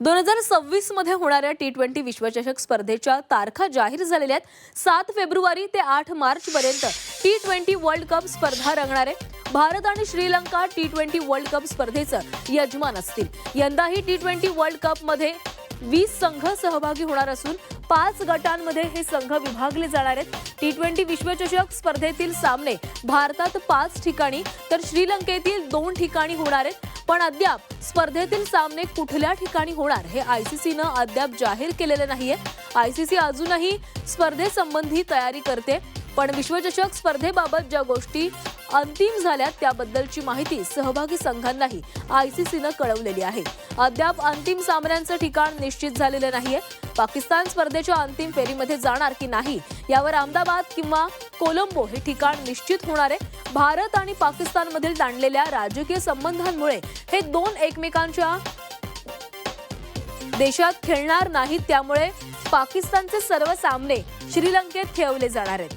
दोन हजार सव्वीसमध्ये होणाऱ्या टी ट्वेंटी विश्वचषक स्पर्धेच्या तारखा जाहीर झालेल्या आहेत. सात फेब्रुवारी ते आठ मार्च पर्यंत टी ट्वेंटी वर्ल्ड कप स्पर्धा रंगणार आहे. भारत आणि Sri Lanka T twenty world cup स्पर्धेचं यजमान असतील. यंदाही टी ट्वेंटी वर्ल्ड कपमध्ये वीस संघ सहभागी होणार असून पाच गटांमध्ये हे संघ विभागले जाणार आहेत. टी ट्वेंटी विश्वचषक स्पर्धेतील सामने भारतात पाच ठिकाणी तर श्रीलंकेतील दोन ठिकाणी होणार आहेत. पण अद्याप स्पर्धेतील सामने कुठल्या ठिकाणी होणार हे आयसीसीनं अद्याप जाहीर केलेलं नाहीये. आयसीसी अजूनही स्पर्धेसंबंधी तयारी करते पण विश्वचषक स्पर्धेबाबत ज्या गोष्टी अंतिम झाल्यात त्याबद्दलची माहिती सहभागी संघांनाही आयसीसीनं कळवलेली आहे. अद्याप अंतिम सामन्यांचं ठिकाण निश्चित झालेलं नाहीये. पाकिस्तान स्पर्धेच्या अंतिम फेरीमध्ये जाणार की नाही यावर अहमदाबाद किंवा कोलंबो हे ठिकाण निश्चित होणार आहे भारत आणि पाकिस्तानमधील ताणलेल्या राजकीय संबंधांमुळे हे दोन एकमेकांच्या देशात खेळणार नाहीत त्यामुळे पाकिस्तानचे सर्व सामने श्रीलंकेत खेळवले जाणार आहेत.